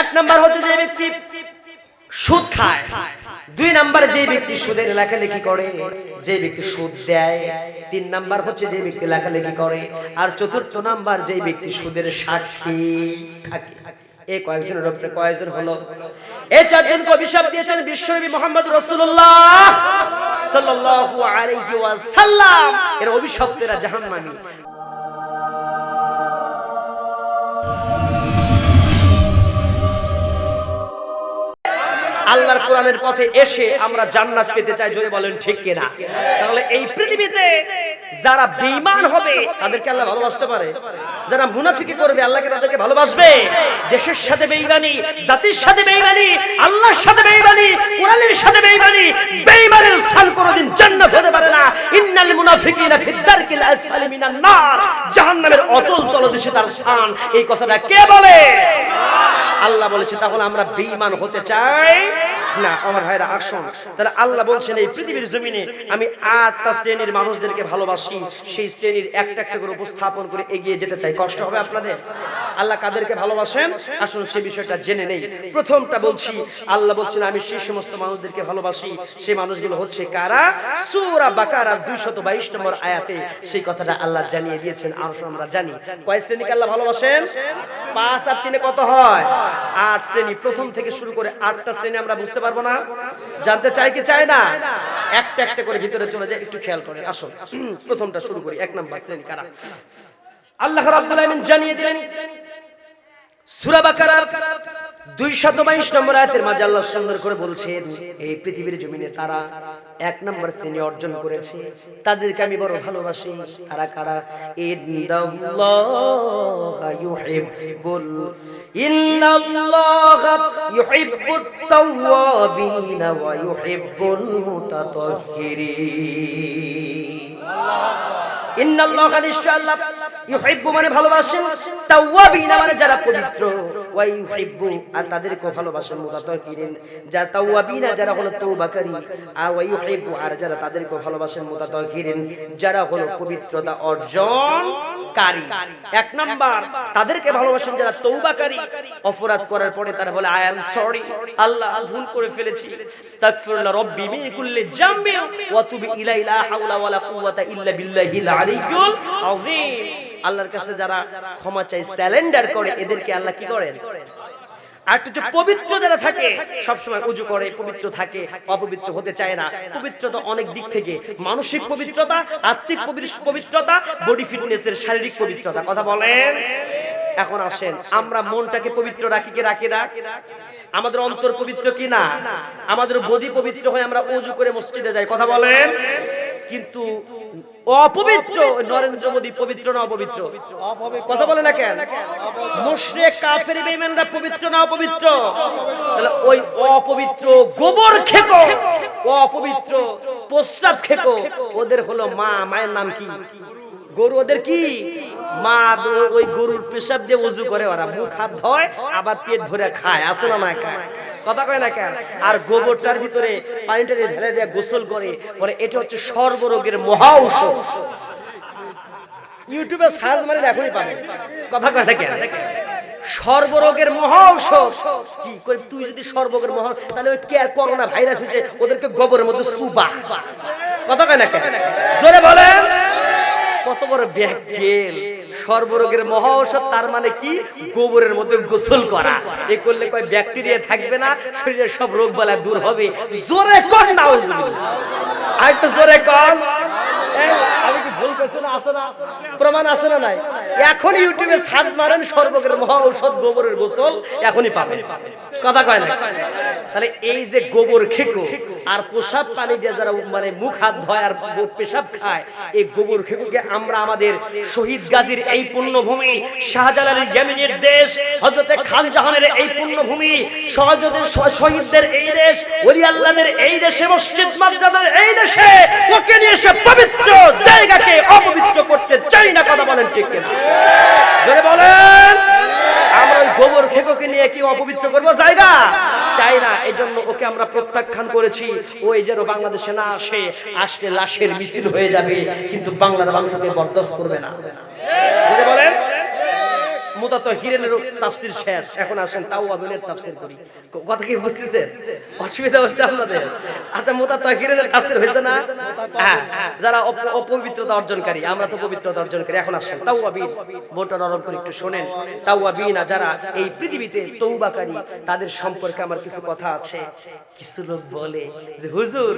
এক নাম্বার হচ্ছে যে ব্যক্তি সুদ খায়। দুই নাম্বার যে ব্যক্তি সুদের লেখালেখি করে, যে ব্যক্তি সুদ দেয়। তিন নাম্বার হচ্ছে যে ব্যক্তি লেখালেখি করে। আর চতুর্থ নাম্বার যে ব্যক্তি সুদের সাক্ষী থাকে। এই কয়েকজনের উপরে কয়েকজন হলো। এই চারজনকে অভিশাপ দিয়েছেন বিশ্বনবী মোহাম্মদ সাল্লাল্লাহু আলাইহি ওয়াসাল্লাম। এর অভিশপ্তেরা জাহান্নামী। আল্লাহর কোরআনের পথে এসে আমরা জান্নাত পেতে চাই, জোরে বলেন ঠিক কিনা? তাহলে এই পৃথিবীতে যারা বেঈমান হবে, তাদেরকে আল্লাহ ভালোবাসতে পারে। যারা মুনাফিকি করবে, আল্লাহকে তাদেরকে ভালোবাসবে। দেশের সাথে বেঈমানি, জাতির সাথে বেঈমানি, আল্লাহর সাথে বেঈমানি, কোরআনের সাথে বেঈমানি, বেঈমানের স্থান কোনোদিন জান্নাত হতে পারে না। ইন্নাল মুনাফিকিনা ফিদ দারকিল আসফালি মিনান নার। জাহান্নামের অতল তলদেশে তার স্থান। এই কথাটা কে বলে? আল্লাহ বলেছে, তাহলে আমরা বেঈমান হতে চাই না, আমার ভাইরা, আসুন। তাহলে আল্লাহ বলছেন, এই পৃথিবীর জমিনে আমি আটটা শ্রেণির মানুষদেরকে ভালোবাসি, সেই শ্রেণির একটা একটা করে উপস্থাপন করে এগিয়ে যেতে চাই। কষ্ট হবে আপনাদের? আল্লাহ কাদেরকে ভালোবাসেন? আসুন সেই বিষয়টা জেনে নেই। প্রথমটা বলছি, আল্লাহ বলছেন, আমি সেই সমস্ত মানুষদেরকে ভালোবাসি। সেই মানুষগুলো হচ্ছে কারা? সূরা বাকারার 222 নম্বর আয়াতে সেই কথাটা আল্লাহ জানিয়ে দিয়েছেন আসুন আমরা জানি। কয় শ্রেণীকে আল্লাহ ভালোবাসেন? পাঁচ আর তিনে কত হয়? আট শ্রেণি। প্রথম থেকে শুরু করে আটটা শ্রেণি আমরা বুঝতে পারব না। জানতে চাই কি চাই না? একটা একটা করে ভিতরে চলে যায় একটু খেয়াল করে আসো প্রথমটা শুরু করি। এক নম্বর শ্রেণি কারা? আল্লাহ আলামিন জানিয়ে দিলেন 222 নম্বর সুন্দর করে বলছেন পৃথিবীর তারা এক নম্বর শ্রেণি অর্জন করেছে। তাদেরকে আমি বড় ভালোবাসি। তারা কারা? আল্লাহ মানে ভালোবাসেন, তাওয়াবিনা মানে যারা পবিত্র। ওয়া ইউহিব্বু আর তাদেরকে ভালোবাসেন মুতাতাহহিরিন যারা তাওয়াবিনা, যারা হলো তওবাকারী, আর আর যারা তাদেরকে ভালোবাসেন মুতাতাহহিরিন যারা হলো পবিত্রতা অর্জন কারী এক নাম্বার, তাদেরকে ভালোবাসেন যারা তওবাকারী। অপরাধ করার পরে তারা বলে আই অ্যাম সরি আল্লাহ ভুল করে ফেলেছি। আস্তাগফিরুল্লাহ রব্বি মিন কুল্লি জামবি ওয়া তুবি ইলাইহি হাওলা ওয়ালা কুওয়াতা ইল্লা বিল্লাহিল আলিয়্যুল আযীম। আল্লাহর কাছে যারা ক্ষমা চাই স্যালেন্ডার করে, এদেরকে আল্লাহ কি করেন? পবিত্র অনেক দিক থেকে। মানসিক পবিত্রতা পবিত্রতা বডি ফিটনেসের শারীরিক পবিত্রতা। কথা বলেন? এখন আসেন, আমরা মনটাকে পবিত্র রাখি কি রাখি না? আমাদের অন্তর পবিত্র কি না? আমাদের বডি পবিত্র হয়ে আমরা উজু করে মসজিদে যাই। কথা বলেন? কিন্তু অপবিত্র নরেন্দ্র মোদী পবিত্র না অপবিত্র? কথা বলে না কেন? মুশরিক, কাফের, বেঈমানরা পবিত্র না অপবিত্র? তাহলে ওই অপবিত্র গোবর খেকো, অপবিত্র প্রস্রাব খেকো। ওদের হলো মা, মায়ের নাম কি? গরু ওদের কি? মা ওই গরুর পেশাব দিয়ে উজু করে ওরা। মুখ হাত ধয়, আবার পেট ভরে খায়। আসে না না খায় কথা কয় না কেন? আর গোবরটার ভিতরে পানিটা ঢেলে দিয়ে গোসল করে, পরে এটা হচ্ছে সর্বরোগের মহা ঔষধ। ইউটিউবে সার্চ মারে এখনই পাবেন কথা কয় না কেন? সর্বরোগের মহা ঔষধ। কি করে তুই যদি সর্বরোগের মহা তাহলে ওই কে করোনা ভাইরাস হয়েছে, ওদেরকে গোবরের মধ্যে সুবা। কথা কয় না কেন? জোরে বলেন। কত বড় ব্যাগেল সর্বরোগের মহা ঔষধ তার মানে কি? গোবরের মধ্যে গোসল করা। এ করলে কয় ব্যাকটেরিয়া থাকবে না, শরীরের সব রোগ বালা দূর হবে। জোরে কর না? আর একটু জোরে কর কথা কয় না? তাহলে এই যে গোবর খেকো আর প্রসাব পানি দিয়ে যারা মানে মুখ হাত ধয় আর পেশাব খায়, এই গোবর খেকুকে আমরা আমাদের শহীদ গাজীর এই পুণ্যভূমি শাহজালালের জ্ঞানীর দেশ হজরতে খান জাহানের এই পুণ্যভূমি সহজদের শহীদদের এই দেশ, ওলি আল্লাহদের এই দেশে, মসজিদ মাদ্রাসার এই দেশে, ওকে নিয়ে এসে পবিত্র জায়গাকে অপবিত্র করতে চাই না কথা বলেন ঠিক কিনা? বলেন, আমরা ওই গোবর খেকোকে নিয়ে কি অপবিত্র করব জায়গা? চাই না এই জন্য ওকে আমরা প্রত্যাখ্যান করেছি। ও এই যেন বাংলাদেশে না আসে, আসলে লাশের মিছিল হয়ে যাবে, কিন্তু বাংলার মানুষকে বরদাস্ত করবে না। মুতাত হিরেনের তাফসির শেষ। এখন আসেন তাও আবিনের তাফসির করি। কথা কি বুঝতেছেন অসুবিধা হচ্ছে আপনাদের? আচ্ছা মুতাত হিরেনের তাফসির হয়েছে না? হ্যাঁ যারা অপবিত্রতা অর্জনকারী, আমরা তো পবিত্রতা অর্জনকারী। এখন আসেন তাও আবিন বোনটা নরম করে একটু শোনেন। তাও আবিনা যারা এই পৃথিবীতে তৌবাকারী তাদের সম্পর্কে আমার কিছু কথা আছে। কিছু লোক বলে যে, হুজুর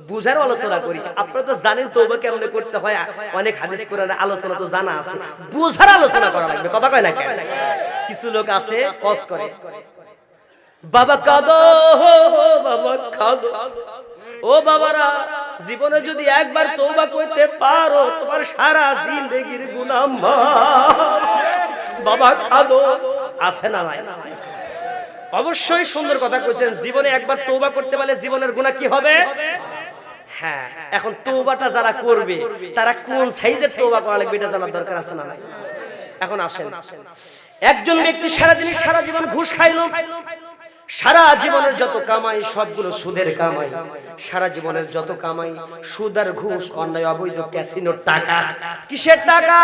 বুঝার আলোচনা করি। আপনারা তো জানেন তৌবা কেমনে করতে হয়। অনেক হাদিস কোরআনের আলোচনা তো জানা আছে। বুঝার আলোচনা করা লাগবে। কথা কয় না কিছু লোক আছে, কস করে। বাবা কাঁদো বাবা কাঁদো। ও বাবারা, জীবনে যদি একবার তৌবা করতে পারো, তোমার সারা জিন্দগির গুনাহ বাবা কাঁদো। আছে না নাই? অবশ্যই সুন্দর কথা কইছেন। জীবনে একবার তৌবা করতে পারলে জীবনের গুনাহ কি হবে? হ্যাঁ এখন তৌবাটা যারা করবে, তারা কোন সাইজের তৌবা করা লাগবে এটা জানার দরকার আছে না এখন আসেন। একজন ব্যক্তি সারাদিন সারা জীবন ঘুষ খাইলো, সারা জীবনের যত কামাই, সবগুলো সুদের কামাই, সারা জীবনের যত কামাই, সুদ আর ঘুষ, অন্যায়, অবৈধ ক্যাসিনোর টাকা। কিসের টাকা?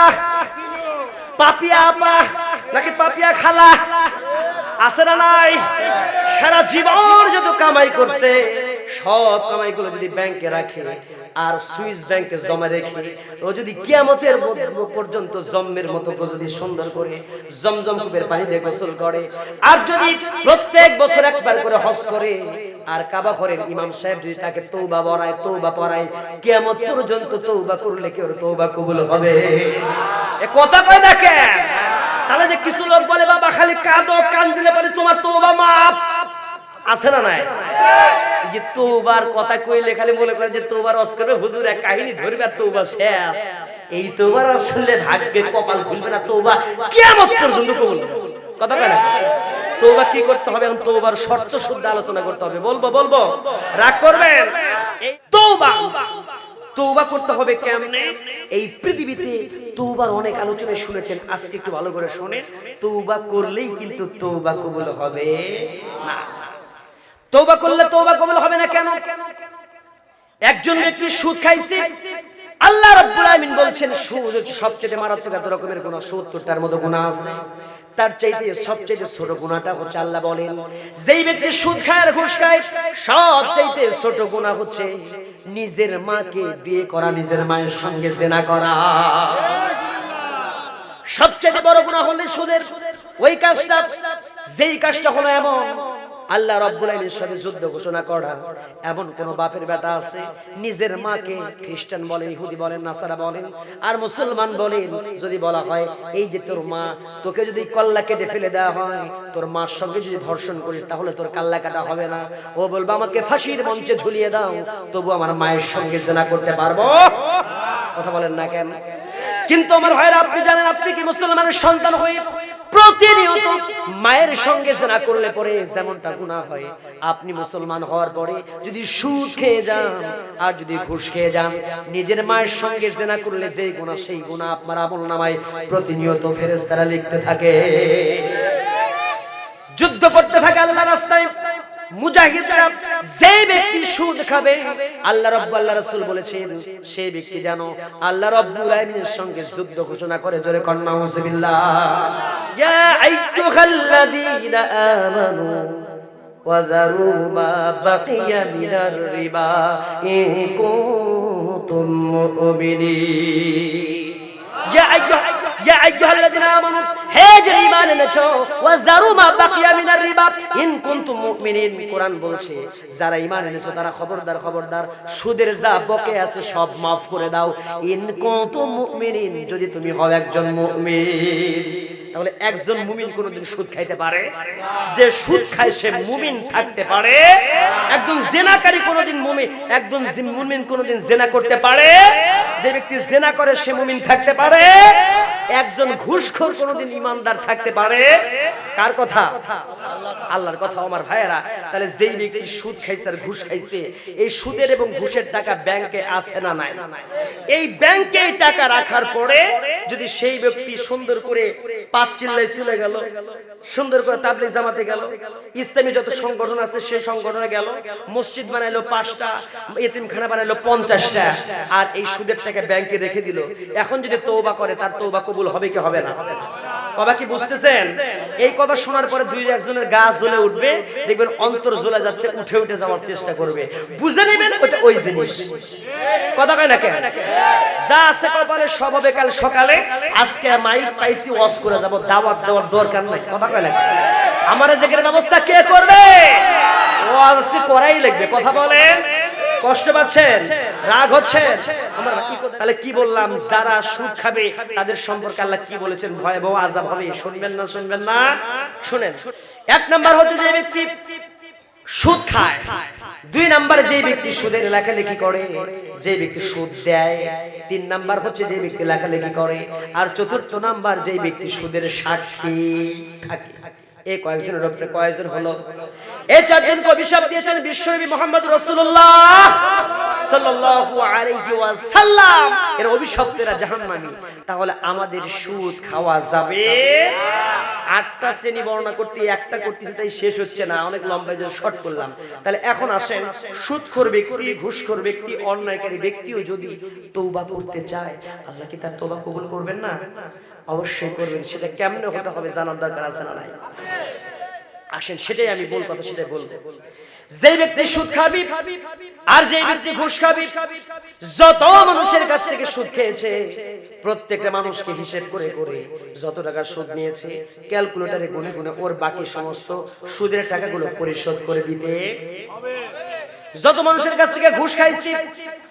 পাপিয়া আপা, নাকি পাপিয়া খালা? আছে না নাই? সারা জীবন যত কামাই করছে সব কামাইগুলো যদি ব্যাংকে রাখে আর সুইস ব্যাংকে জমা রেখে ও যদি কিয়ামতের মত- পর্যন্ত জম্মের মতো যদি সুন্দর করে জমজম কূপের পানি দিয়ে গোসল করে, আর যদি প্রত্যেক বছর একবার করে হজ করে, আর কাবা করেন ইমাম সাহেব যদি তাকে তৌবা বড়ায় তৌবা পড়ায়, কিয়ামত পর্যন্ত তৌবা করলে কেউ তৌবা কবুল হবে? এ কথা কয় না তাহলে যে কিছু লোক বলে, বাবা, খালি কাঁদো, কান দিলে বলে তোমার তৌবা মাপ আছে না নাই? যে তৌবার কথা কইলে খালি মনে করে যে তৌবার রস করবে হুজুর এক কাহিনী ধরবে আর তৌবা শেষ। এই তৌবার আসলে ভাগ্যে কপাল খুলবে না, তৌবা কিয়ামত পর্যন্ত কথা কয় তৌবা কি করতে হবে? এখন তৌবার শর্ত শুদ্ধ আলোচনা করতে হবে। বলব বলব। রাগ করবেন? এই তৌবা। তৌবা করতে হবে কেমনে? এই পৃথিবীতে তৌবার অনেক আলোচনা শুনেছেন, আজকে একটু ভালো করে শোনেন। তৌবা করলেই কিন্তু তৌবা কবুল হবে। না। তৌবা করলে তৌবা কবুল হবে না কেন? একজন ব্যক্তি সুদ খাইছে, আল্লাহ রাব্বুল আলামিন বলছেন, সুদ সবচেয়ে মারাত্মক এত রকমের গুনাহ 70টার মতো গুনাহ আছে। তার চাইতে সবচেয়ে ছোট গুনাহটা হচ্ছে আল্লাহ বলেন, যেই ব্যক্তি সুদ খায় আর ঘুষ খায় সবচেয়ে ছোট গুনাহ হচ্ছে নিজের মাকে বিয়ে করা, নিজের মায়ের সঙ্গে জেনা করা। সবচেয়ে বড় গুনাহ হলো সুদের। ওই কাজটা, যেই কাজটা হলো এমন আল্লাহ রব্বুল আলামিনের সাথে যুদ্ধ ঘোষণা করা। এমন কোন বাপের বেটা আছে, নিজের মাকে খ্রিস্টান বলেন, ইহুদি বলেন, নাসারা বলেন, আর মুসলমান বলেন, যদি বলা হয়, এই যে তোর মা, তোকে যদি কল্লা কেটে ফেলে দেওয়া হয়, তোর মার সঙ্গে যদি ধর্ষণ করিস, তাহলে তোর কাল্লা কাটা হবে না। ও বলব, আমাকে ফাঁসির মঞ্চে ঝুলিয়ে দাও, তবু আমার মায়ের সঙ্গে জেনা করতে পারব। কথা বলেন না কেন? কিন্তু আমার ভাইরা আপনি জানেন, আপনি কি মুসলমানের সন্তান হয়ে প্রতিনিয়ত মায়ের সঙ্গে জেনা করলে পরে যেমনটা গুণা হয়, আপনি মুসলমান হওয়ার পরে যদি সুদ খেয়ে যান আর যদি ঘুষ খেয়ে যান, নিজের মায়ের সঙ্গে জেনা করলে যেই গুণা সেই গুণা আপনার আমল নামায় প্রতিনিয়ত ফেরেস্তারা লিখতে থাকে। যুদ্ধ করতে থাকে আল্লাহ রাস্তায়। মুজাহিদরা যে ব্যক্তি সুদ খাবে আল্লাহ রাব্বুল আল্লাহ রাসূল বলেছেন সেই ব্যক্তি যেন আল্লাহ রাব্বুল আলামিনের সঙ্গে যুদ্ধ ঘোষণা করে জোরে কন্না নাউযুবিল্লাহ ইয়া আইয়ুহাল্লাযীনা আমানু وذروا ما بقي من الربا إن كنتم مؤمنين يا أيها ইয়া আইয়ুহাল্লাযিনা আমানু, হে যে ঈমান এনেছো মা বাকিয়া মিনার রিবা, ইন কুনতুম মুমিনিন বলছে, যারা ঈমান এনেছো, তারা খবরদার খবরদার, সুদের যা বকে আছে সব maaf করে দাও। ইন কুনতুম মুমিনিন, যদি তুমি হও একজন মুমিন। তাহলে একজন মুমিন কোনোদিন সুদ খাইতে পারে? যে সুদ খায় সে মুমিন থাকতে পারে। একজন জেনাকারী কোনোদিন মুমিন একজন মুমিন কোনোদিন জেনা করতে পারে। যে ব্যক্তি জেনা করে সে মুমিন থাকতে পারে। একজন ঘুষখোর কোনোদিন ইমানদার থাকতে পারে। কার কথা? আল্লাহর কথা আমার ভাইয়েরা। তাহলে যেই ব্যক্তি সুদ খাইছে আর ঘুষ খাইছে এই সুদের এবং ঘুষের টাকা ব্যাংকে আছে না নাই? এই ব্যাংকে এই টাকা রাখার পরে যদি সেই ব্যক্তি সুন্দর করে পাঁচ চিল্লায় চলে গেল, সুন্দর করে তাবলিক জামাতে গেল, ইসলামী যত সংগঠন আছে সেই সংগঠনে গেল, মসজিদ বানাইলো পাঁচটা, এতিমখানা বানাইলো পঞ্চাশটা, আর এই সুদের টাকা ব্যাংকে রেখে দিল। এখন যদি তৌবা করে, তার তৌবা কবুল হবে কি হবে না? কথা কি বুঝতেছেন? এই কথা শোনার পরে দুই একজনের গা জ্বলে উঠবে, দেখবেন অন্তর জ্বলে যাচ্ছে, উঠে উঠে যাওয়ার চেষ্টা করবে। বুঝে নেবেন ওটা ওই জিনিস। কথা কয় না কেন? যা আছে কপালে, সব হবে কাল সকালে। আজকে মাইক পাইছি, ওয়াশ করে যাব। দাওয়াত দেওয়ার দরকার নাই। কথা কয় না? আমার জেগের ব্যবস্থা কে করবে? ওয়াজ করাই লাগবে। কথা বলেন। কষ্ট পাচ্ছেন? রাগ হচ্ছে আমার তাহলে কি বললাম? যারা সুদ খাবে, তাদের সম্পর্কে আল্লাহ কি বলেছেন? ভয়াবহ আজাব হবে। শুনবেন না শুনবেন না? শুনেন। এক নাম্বার হচ্ছে যে ব্যক্তি সুদ খায়। দুই নাম্বারে যে ব্যক্তি সুদের লেখালেখি করে, যে ব্যক্তি সুদ দেয়। তিন নাম্বার হচ্ছে যে ব্যক্তি লেখালেখি করে। আর চতুর্থ নাম্বার যে ব্যক্তি সুদের সাক্ষী থাকে। এই কয়েকজনের উপরে কয়েকজন হলো। এই চারজনকে অভিশাপ দিয়েছেন বিশ্বনবী মোহাম্মদ রাসূলুল্লাহ সাল্লাল্লাহু আলাইহি ওয়াসাল্লাম। এর অভিশপ্তেরা জাহান্নামী। তাহলে আমাদের সুদ খাওয়া যাবে। আটটা শ্রেণি বর্ণনা করতে একটা করতেছি তাই শেষ হচ্ছে না। অনেক লম্বা জন্য শর্ট করলাম। তাহলে এখন আসেন সুদখোর ব্যক্তি ঘুষখোর ব্যক্তি অন্যায়কারী ব্যক্তিও যদি তৌবা করতে চায় আল্লাহ কি তার তৌবা কবুল করবেন না? অবশ্যই করবেন সেটা কেমনে হতে হবে জানার দরকার আছে না নাই? আসেন সেটাই আমি বল কথা সেটাই বলব। যে ব্যক্তি সুদ খাবি আর যে ব্যক্তি ঘুষ খাবি যত মানুষের কাছ থেকে সুদ খেয়েছে প্রত্যেকটা মানুষকে হিসেব করে করে যত টাকা সুদ নিয়েছে ক্যালকুলেটরে গুনে গুনে ওর বাকি সমস্ত সুদের টাকাগুলো পরিশোধ করে দিতে যত মানুষের কাছ থেকে ঘুষ খাইছি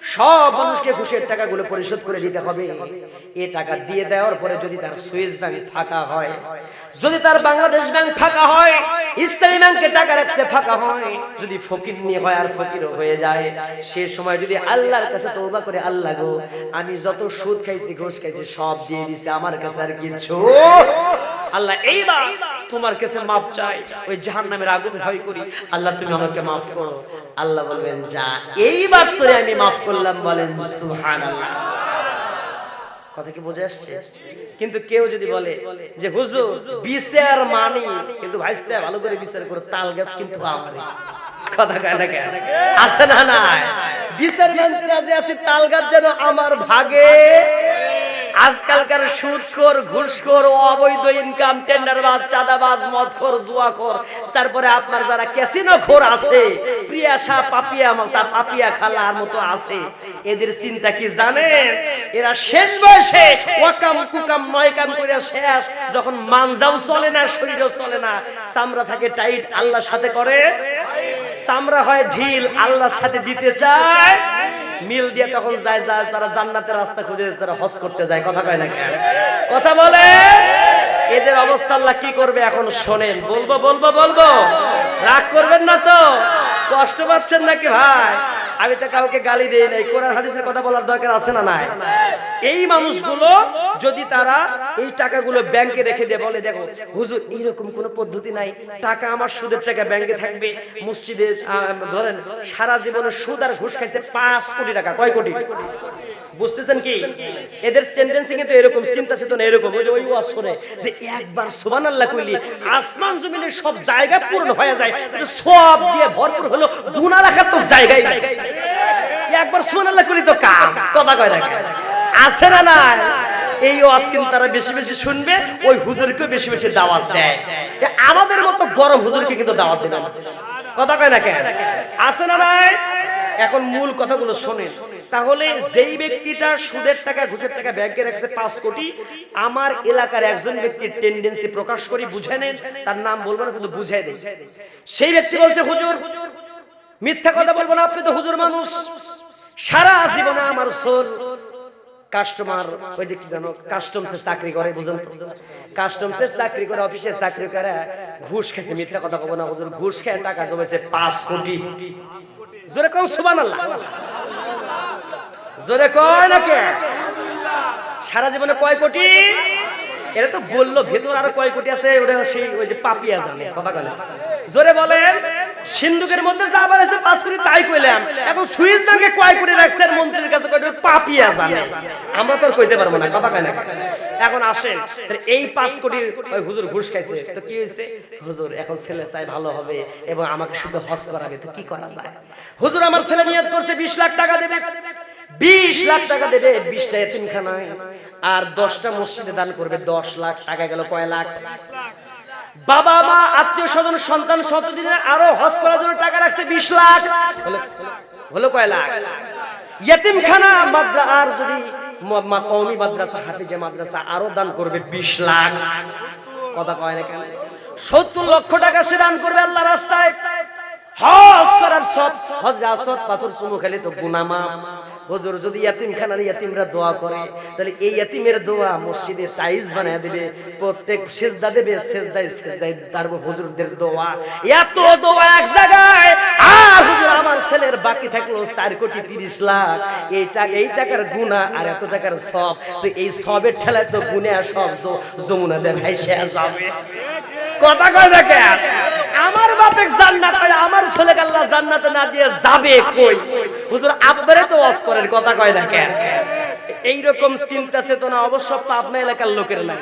সব মানুষকে ঘুষের টাকাগুলো পরিশোধ করে দিতে হবে। এ টাকা দিয়ে দেওয়ার পরে যদি তার সুইস ব্যাংক ফাঁকা হয় যদি তার বাংলাদেশ ব্যাংক ফাঁকা হয় ইসলামী ব্যাংকে টাকা রাখছে ফাঁকা হয় যদি ফকির নিয়ে হয় আর ফকির হয়ে যায় সে সময় যদি আল্লাহর কাছে তওবা করে আল্লাহ গো আমি যত সুদ খাইছি ঘুষ খাইছি সব দিয়ে দিছে আমার কাছে আর কিছু আল্লাহ এইবার তোমার কাছে মাফ চাই, ওই জাহান্নামের আগুন ভয় করি। আল্লাহ, তুমি আমাকে মাফ করো। আল্লাহ বলবেন, যা। এইবার তোরে আমি মাফ করলাম, বলেন, সুবহানাল্লাহ। কিন্তু কেউ যদি বলে যে, হুজুর, বিচার মানি। কিন্তু ভাইস্তে, ভালো করে বিচার করে, তাল গাছ কিন্তু কথা না আছে না নাই? বিচার মানতে রাজি আছি, তাল গাছ যেন আমার ভাগে। আজকালকার সুদখোর, ঘুষখোর, অবৈধ ইনকাম টেন্ডারবাজ চাঁদাবাজ, মদখোর, জুয়াখোর, তারপরে আপনার যারা ক্যাসিনো খোর আছে প্রিয়াশা পাপিয়া মাতা পাপিয়া খালার মতো আছে। এদের চিন্তা কি জানেন? এরা শেষ বয়সে ওয়াকাম কুকাম ময়কাম করে শেষ, যখন মানজাও চলে না, শরীরও চলে না। চামড়া থাকে টাইট, আল্লাহর সাথে করে? চামড়া হয় ঢিল, আল্লাহর সাথে দিতে চায়? মিল দিয়ে তখন যায় যায় তারা জান্নাতের রাস্তা খুঁজে তারা হজ করতে যায়। কথা কয় না কথা বলে? এদের অবস্থা আল্লাহ কি করবে এখন শোনেন। বলব বলব বলব? রাগ করবেন না তো? কষ্ট পাচ্ছেন নাকি ভাই? আমি তো কাউকে গালি দেই নাই। কোরআন হাদিসের কথা বলার দরকার আছে না নাই? এই মানুষগুলো যদি তারা এই টাকাগুলো ব্যাংকে রেখে দিয়ে বলে, দেখো, হুজুর, এইরকম কোনো পদ্ধতি নাই। টাকা আমার সুদের টাকা ব্যাংকে থাকবে। মসজিদে ধরেন, সারা জীবনে সুদ আর ঘুষ খাইছে পাঁচ কোটি টাকা। কয় কোটি? বুঝতেছেন কি? এদের টেন্ডেন্সি কিন্তু এরকম, চিন্তা চেতনা এরকম। ওই যে ওই যে একবার সুবহানাল্লাহ কইলি, আসমান সব জায়গা পূর্ণ হয়ে যায় সব দিয়ে ভরপুর হলো গুনাহ রাখার তো জায়গাই নাই। একবার সুবহানাল্লাহ কইলি তো কাম কথা কয় না আছে না না এই ওয়াজ কিন্তু তারা বেশি বেশি শুনবে, ওই হুজুরকে বেশি বেশি দাওয়াত দেয়। আমাদের মতো গরম হুজুরকে কিন্তু দাওয়াত দেবে কথা কয় না কেন? আছে না নাই? এখন মূল কথাগুলো শোনেন। তাহলে যেই ব্যক্তিটা সুদের টাকা, ঘুষের টাকা ব্যাংকে রাখছে পাঁচ কোটি, আমার এলাকার একজন ব্যক্তির টেন্ডেন্সি প্রকাশ করি, বুঝে নেন, তার নাম বলব না, কিন্তু বুঝাই দেয় সেই ব্যক্তি বলছে, হুজুর, মিথ্যা কথা বলব না, আপনি তো হুজুর মানুষ। সারা জীবনে আমার সোল কাস্টমার ওই যে কি জানো চাকরি করে চাকরি করে অফিসে চাকরি করে, ঘুষ খেতে মিথ্যা কথা না ঘুষ খেয়ে টাকা জমেছে পাঁচ কোটি। জোরে জোরে কয় নাকি সারা জীবনে কয় কোটি? এটা তো বলল, ভেতর আরও কয় কোটি আছে, ওটা সেই, ওই যে পাপিয়া জানে, কথা বলে জোরে বলেন। সিন্ধুকের মধ্যে যা আছে পাঁচ কোটি তাই কইলাম। এখন সুইস ব্যাংকে কয় কোটি রাখছে আর মন্ত্রীর কাছে কয় পাপিয়া জানে আমরা তো আর কইতে পারব না, কথা কয় না এখন আসেন এই পাঁচ কোটির হুজুর ঘুষ খাইছে, তো কি হয়েছে হুজুর, এখন ছেলে চাই ভালো হবে এবং আমাকে শুধু হজ করাবে, তো কি করা যায়? হুজুর, আমার ছেলে নিয়ত করছে বিশ লাখ টাকা দেবে। বিশ লাখ টাকা দেবে, বিশটা এতিমখানায়। আর দশটা মসজিদে দান করবে, দশ লাখ, টাকা গেল কয় লাখ? বাবা, মা, আত্মীয় স্বজন, সন্তান শতদিনে আরও হজ করার জন্য টাকা রাখছে বিশ লাখ। হলো- কয় লাখ? ইয়েতিমখানা মাদ্রা আর যদি কওমি মাদ্রাসা, হাফিজে মাদ্রাসা আরও দান করবে বিশ লাখ। কথা কয় না কেন? সত্তর লক্ষ টাকা সে দান করবে আল্লাহ রাস্তায়। হজ করার সব হজ আসত, পাথর চুমু খেলে তো গুনামা হুজুর, যদি ইয়াতিমখানার ইয়াতিমরা দোয়া করে, তাহলে এই ইয়াতিমের দোয়া মসজিদে টাইলস বানায় দেবে, প্রত্যেক সেজদা দেবে, সেজদায় সেজদায় তার হুজুরদের দোয়া। এত দোয়া এক জায়গায়, আর হুজুর আমার ছেলের বাকি থাকল চার কোটি তিরিশ লাখ। এই টাকা, এই টাকার গুণা আর এত টাকার সব তো এই সবের ঠেলায় তো গুনে আর সব যমুনা দেন শেষ যাবে। কথা কয় দেখে আমার বাপে জান্নাত আমার ছেলে আল্লাহ জান্নাতে না দিয়ে যাবে কই? হুজুর আপনারে তো ওয়াজ করেন, কথা কয় দেখে এইরকম চিন্তা চেতনা অবশ্য পাবনা এলাকার লোকের নাই।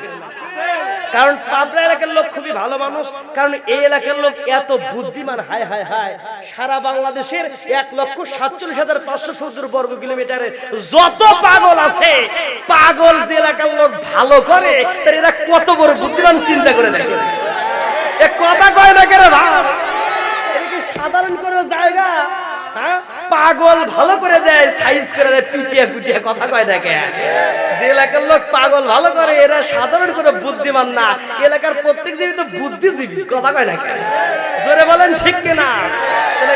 কারণ পাবনা এলাকার লোক খুবই ভালো মানুষ, কারণ এই এলাকার লোক এত বুদ্ধিমান, হায় হায় হায়। সারা বাংলাদেশের এক লক্ষ সাতচল্লিশ হাজার পাঁচশো সত্তর বর্গ কিলোমিটারের যত পাগল আছে, পাগল যে এলাকার লোক ভালো করে, তার এরা কত বড় বুদ্ধিমান চিন্তা করে দেখে। এ কথা কয় না কেন ভাব সাধারণ কোনো জায়গা? হ্যাঁ? পাগল ভালো করে দেয়, সাইজ করে দেয়, পিটিয়ে পিটিয়ে কথা কয় দেখে। যে এলাকার লোক পাগল ভালো করে, এরা সাধারণ কোনো বুদ্ধিমান না। এলাকার প্রত্যেক জীবী তো বুদ্ধিজীবী, কথা কয় দেখে। জোরে বলেন ঠিক কিনা?